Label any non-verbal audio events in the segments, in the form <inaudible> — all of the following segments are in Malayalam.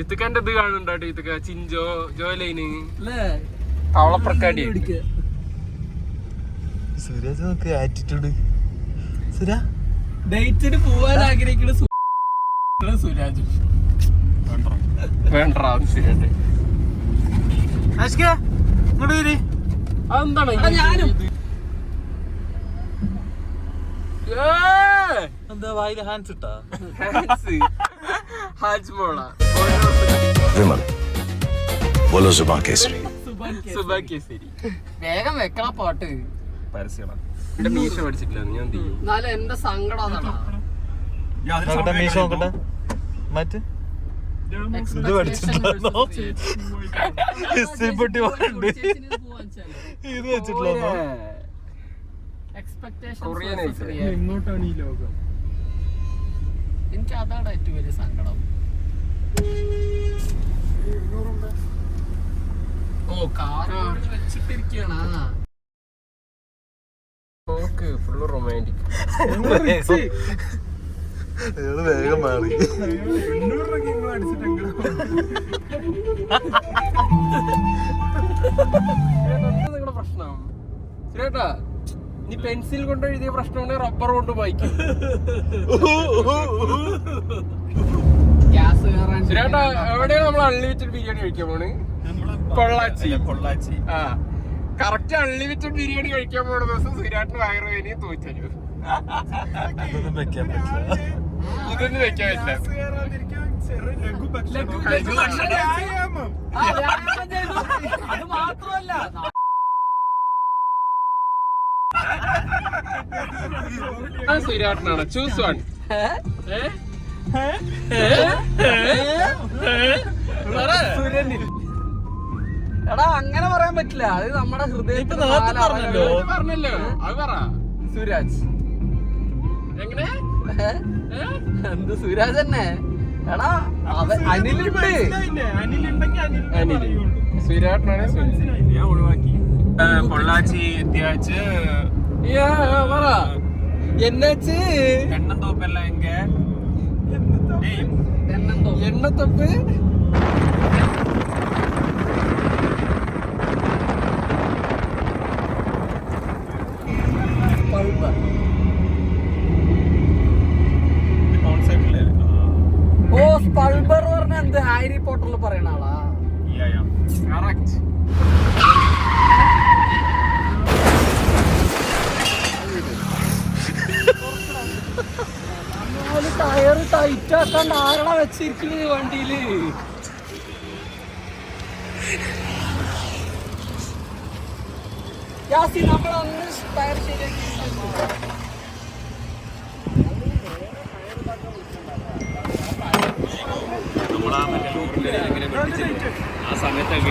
ഇത്തക്കന്റെ ഇത് കാണുന്നുണ്ടോ ഇത്തക്ക ചിഞ്ചോ ജോലൈന്. അല്ലേ? തവളപ്രക്കാടി സൂരജ് നോക്ക് ആറ്റിറ്റ്യൂഡ് സുര. ഡേറ്റിന് പോവാൻ ആഗ്രഹിക്കുന്ന സുരാജ്. വേണ്ട വരി. അതെന്താണ്? ഞാനും! എന്താ വായിൽ ഹാൻസ് ഇട്ടാ? ഹാൻസ്. വിമൽ. ബോലോ സുബാ കേസരി സുബാ കേസരി വേഗം വെക്കണ പാട്ട്. പരസ്യമാണ്. മീശ പഠിച്ചിട്ടില്ല ഞാൻ എന്നാലും എന്റെ സങ്കടം മീശ നോക്കട്ടെ. മറ്റ്? ഇങ്ങോട്ടാണ് ഈ ലോകം. എനിക്ക് അതാണ് ഏറ്റവും വലിയ സങ്കടം. ഓ കാർ നോക്ക് ഫുള്ള് റൊമാന്റിക് അയാൾ വേഗം മാറി. <laughs> നിങ്ങളുടെ പ്രശ്നം? ശരിയേട്ടാ നീ പെൻസിൽ കൊണ്ട് എഴുതിയ പ്രശ്നമാണ് റബ്ബർ കൊണ്ട് വായിക്കും. ശരിയേട്ടാ എവിടെയാണ് നമ്മൾ അൺലിമിറ്റഡ് ബിരിയാണി കഴിക്കാൻ പോണ്? പൊള്ളാച്ചി. പൊള്ളാച്ചി. ആ. കറക്റ്റ് അൺലിമിറ്റഡ് ബിരിയാണി കഴിക്കാൻ പോണ ദിവസം സുരാട്ടിന് വയറ് വേനിയും തോറ്റു ഇതൊന്നും വെക്കാൻ പറ്റില്ല. ഇതൊന്നും വെക്കാൻ പറ്റില്ല. അത് മാത്രമല്ല ആ സുരാട്ടിനാണ്. Choose one. എടാ അങ്ങനെ പറയാൻ പറ്റില്ല. അത് നമ്മുടെ ഹൃദയത്തിൽ പറഞ്ഞല്ലോ. പറഞ്ഞല്ലോ. അത് പറ. സുരാജ്. എങ്ങനെ? എന്ത് സുരാജ് തന്നെ? എടാ അനിലുണ്ട്. അനിൽ. സുരാട്ടിനാണ് പൊള്ളാച്ചി എത്തിയാച്ച് പറ എന്നാച്ച് എണ്ണത്തോപ്പെല്ലാം എങ്ക എന്നെന്തോ എണ്ണത്തൊപ്പ് പൾപ്പ് ഓ സ്പൾബർ പറഞ്ഞ എന്ത് ഹാരി പോട്ടറിൽ പറയണ ആളാ കറക്റ്റ് ആരണ വെച്ചിരിക്കുന്നത് വണ്ടിയിൽ. ടയർ ആ സമയത്തൊക്കെ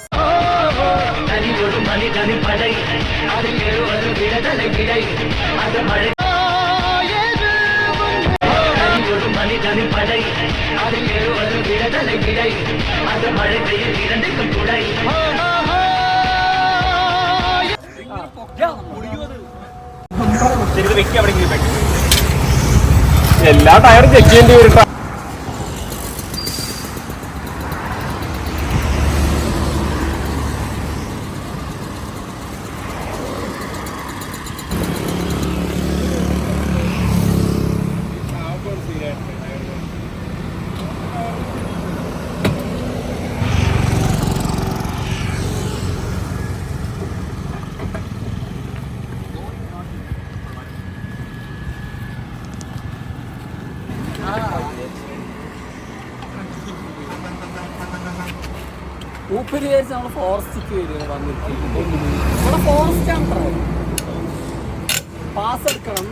ഇതൊക്കെ പറഞ്ഞ എനിക്ക് കാറിങ്ങനെ പൊക്കിയിട്ട് അതിന്റെ ജാക്കി ഞാൻ ഇങ്ങനെ ചെയ്താണ് അവിടെ എങ്ങനെ ചിത്തു അല്ല ആ പിടിക്കാൻ പോണം ഇത് നോക്കി എല്ലാ ടയറും ചെക്ക് ചെയ്യേണ്ടി വരും മൂപ്പര് വിചാരിച്ച് നമ്മൾ ഫോറസ്റ്റിക്ക് വരും വന്നിട്ട്. നമ്മുടെ ഫോറസ്റ്റ് ആണ് അത്ര പാസ് എടുക്കണം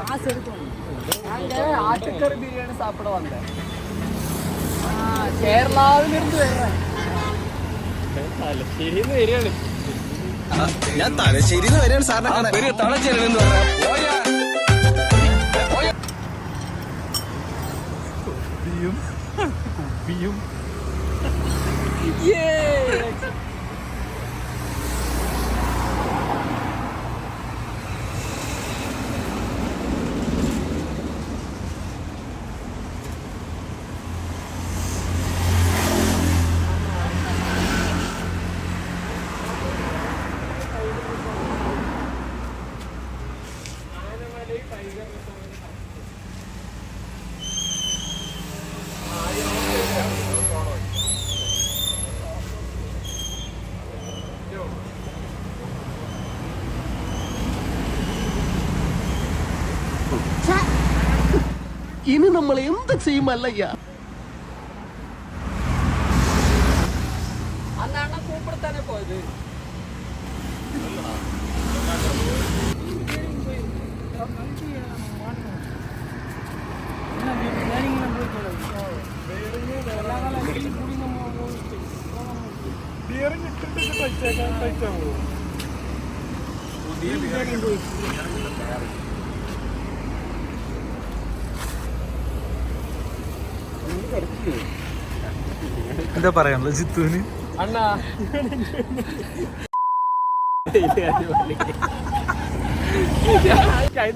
പാസ് എടുക്കണം. ആട്ടുക്കറി ബിരിയാണി സാപ്പിട വന്നേ. ആ കേരളാവിൽ നിന്ന് ഞാൻ തലശ്ശേരിന്ന് വരികയാണ്. സാറിനെ തലശ്ശേരിയിൽ എന്ന് പറയാം എന്ന് പറഞ്ഞാ പോയാ നമ്മൾ എന്ത് ചെയ്യുമല്ലയ്യ? അന്നാണ് കൂപ്പിടത്താനെ എന്താ പറയാനുള്ളത് ജിത്തുവിന്? അണ്ണാ.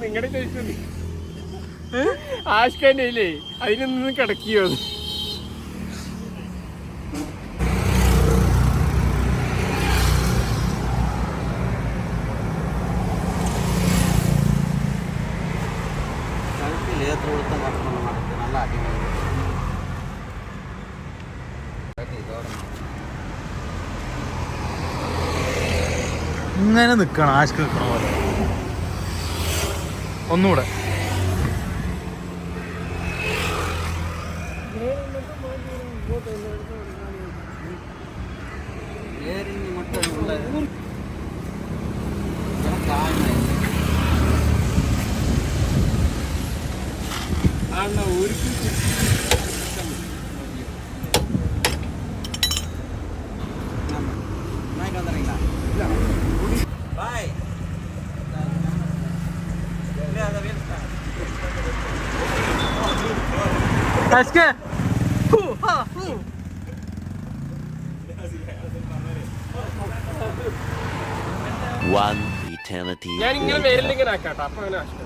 നിങ്ങളുടെ ചോദിച്ചു ആഷ്കന്റെ ഇല്ലേ? അതിനൊന്നും നിന്ന് കിടക്കിയോ? ഇങ്ങനെ നിൽക്കണം ആശക്ക് നിൽക്കണ പോലെ. ഒന്നുകൂടെ. അണ്ണ ഒരു ആശക്ക് One eternity ഞാൻ ഇങ്ങനെ പേരിലിങ്ങനെ ആക്കാട്ടോ അപ്പൊ അങ്ങനെ ആഷ്ക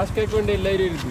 ആഷ്കയ്ക്ക് വേണ്ടി എല്ലാവരും എഴുതി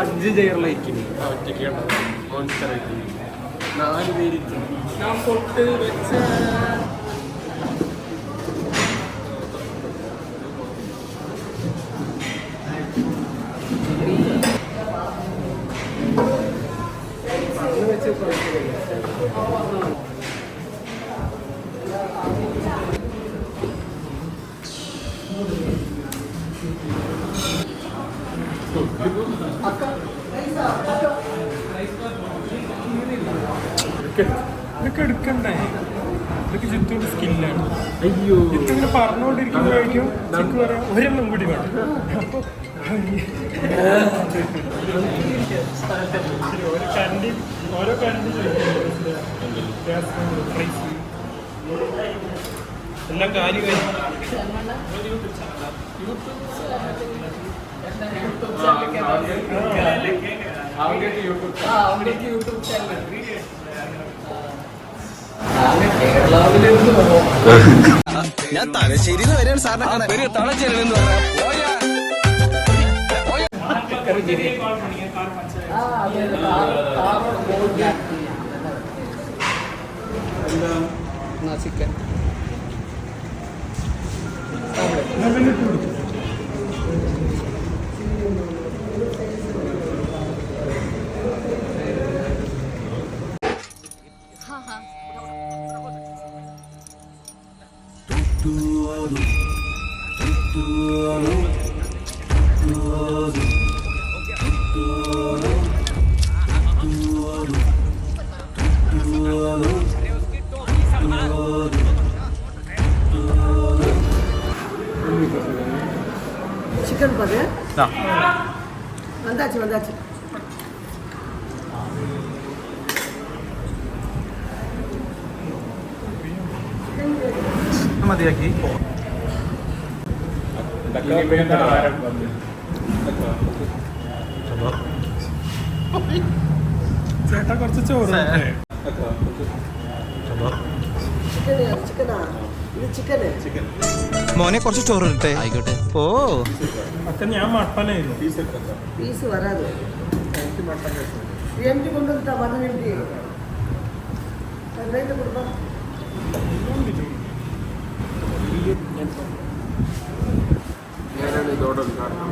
അഞ്ച് ചെയറിലായിരിക്കും പേരിക്കും ഞാൻ പൊട്ട് ജിത്തുവിന്റെ സ്കില്ലാണ് അയ്യോ. ജിത്തുവിനെ പറഞ്ഞുകൊണ്ടിരിക്കുമ്പോഴേക്കും ചിക്ക് പറയാം ഒരെണ്ണം കൂടി വേണം. അപ്പൊ ഓരോ കരണ്ടി ഓരോ കരണ്ടി പ്രൈസ് എല്ലാം കാര്യമായി ആ അവിടേക്ക് യൂട്യൂബ് ചാനൽ. ഞാൻ തലശ്ശേരി വരെയാണ് സാറിനെ കാണാൻ തളച്ചേരൻ എന്ന് പറയാം ചിക്കൻ ഉപേന്ദ്ര ആരം ചേട്ടാ കുറച്ച് ചോറ് മോനെ കുറച്ച് ചോറ് ഇട്ടേ ആയിക്കോട്ടെ. ഓ അച്ഛൻ ഞാൻ മട്ടനായിരുന്നു. പീസ് വരാതെ എനിക്ക് കൊണ്ടുവന്നിട്ടാ പറഞ്ഞു കുടുംബം ഇതാണ് ഇതോടെ ഉദ്ഘാടനം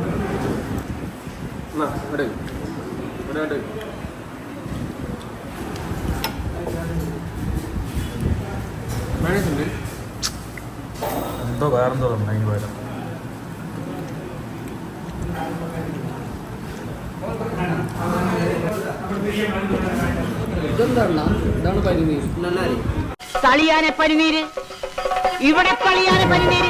എന്തോ വേറെന്തോ അതിന് ഇതെന്താണ് ഇതാണ് പരിനീര്. തളിയാനെ പനിനീര് ഇവിടെ തളിയാനെ പനിനീര്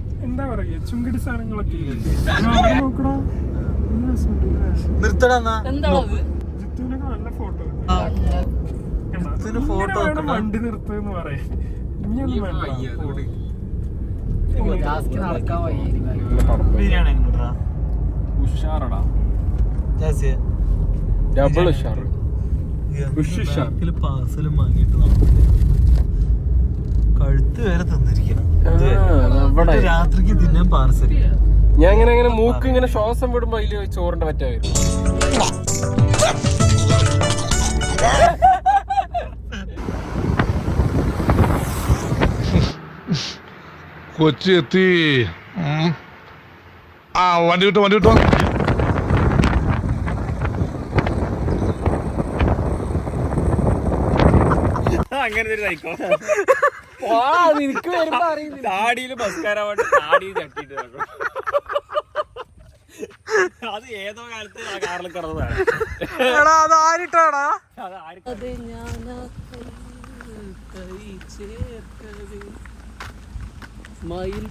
പറയാ ചുങ്കിടി സാധനങ്ങളൊക്കെ നിർത്തടാ ജിത്തുവിനൊക്കെ നല്ല ഫോട്ടോ വെക്കണം. വണ്ടി നിർത്തുന്ന് പറയാം ഇനിയൊന്നും വേണ്ട. ബിരിയാണി ഉഷാറടാ. ജാസിയ? ഡബിൾ ഉഷാർ ഉഷുഷാർ. പാർസലും വാങ്ങിയിട്ട് നടന്നില്ല? കഴുത്ത് വരെ തന്നിരിക്കണം. രാത്രിക്ക് തിന്നാൻ പാർസൽ ഞാൻ ഇങ്ങനെ ഇങ്ങനെ മൂക്ക് ഇങ്ങനെ ശ്വാസം വിടുമ്പോ അതിൽ ചോറിന്റെ പറ്റാ വരും. കൊച്ചി എത്തി ഉം. ആ വണ്ടി വിട്ടോ വണ്ടി വിട്ടോ. അങ്ങനെ ഒരു സൈക്കോ. നിനക്ക് വരുമ്പോ അറിയില്ല. താടിയിൽ ബസ്കാരാൻ വേണ്ടി താടിയിൽ തട്ടിയിട്ട് നടക്കും. അത് ഏതോ കാലത്ത് ആ കാറിൽ കിടന്നതാണ് അത് ആരിട്ടാടാ? അത് ആര് അത് ഞാൻ മയിൽ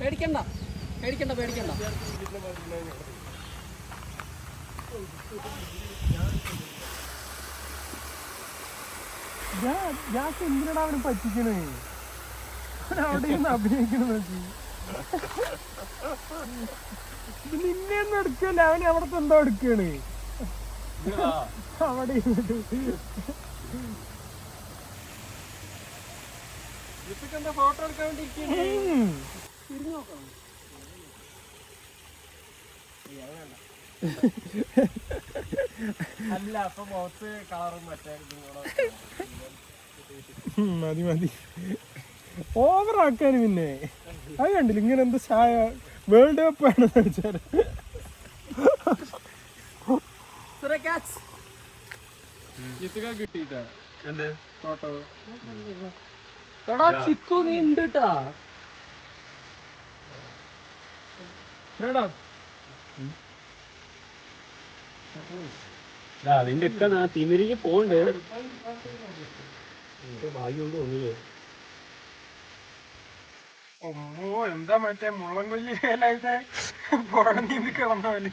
പേടിക്കണ്ട. പേടിക്കണ്ട പേടിക്കണ്ട. ഞാൻ എന്തിനാണ് അവിടെ പറ്റിക്കണേ? അവിടെ ഇരുന്ന് അഭിനയിക്കണ നോക്കി നിന്നെ ഒന്നും എടുക്കല്ല? അവനെ അവിടത്തെ എന്തോ എടുക്കാണ്? അവിടെ ഫോട്ടോ എടുക്കാൻ വേണ്ടി ഇരിക്കുകയാണ്? ഉം. അല്ല അപ്പൊ മുഖത്ത് കളറും മറ്റേ മതി മതി. ഓവറാക്കാൻ പിന്നെ. അത് കണ്ടില്ല ഇങ്ങനെ എന്ത് ചായ വേൾഡ് കപ്പ് ആണെന്ന് വെച്ചാൽ എന്ത്? ഫോട്ടോ എടാ ചിക്കു നീ ഉണ്ട് ട്ടാ. അതിന്റെ ഒക്കെ തിമിരിക്ക് പോണ്ട് ഭാഗ്യം തോന്നില്ലേ ഒമ്മോ എന്താ മറ്റേ മുള്ളം കൊല്ലി വേലായിട്ട് പുറം നീന്തി കിടന്ന പോലെ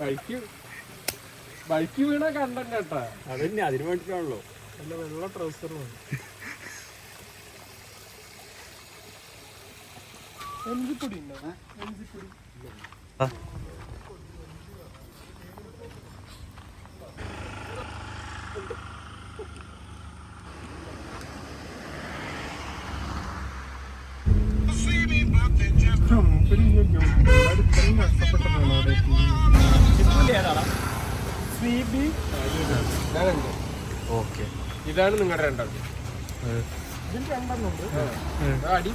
ബൈക്ക് ബൈക്ക് വീണ കണ്ടന്റ് കേട്ടാ. അതന്നെ അതിന് വേണ്ടിട്ടാണല്ലോ. നല്ല വെള്ള ട്രൗസറാണ് എഞ്ചിപ്പൊടി ഉണ്ടോ? എഞ്ചിപ്പൊടി ഇതാണുണ്ട് ഓക്കെ ഇതാണ് നിങ്ങളുടെ രണ്ടാമത് ഇതിൽ രണ്ടെണ്ണം ഉണ്ട്. അടി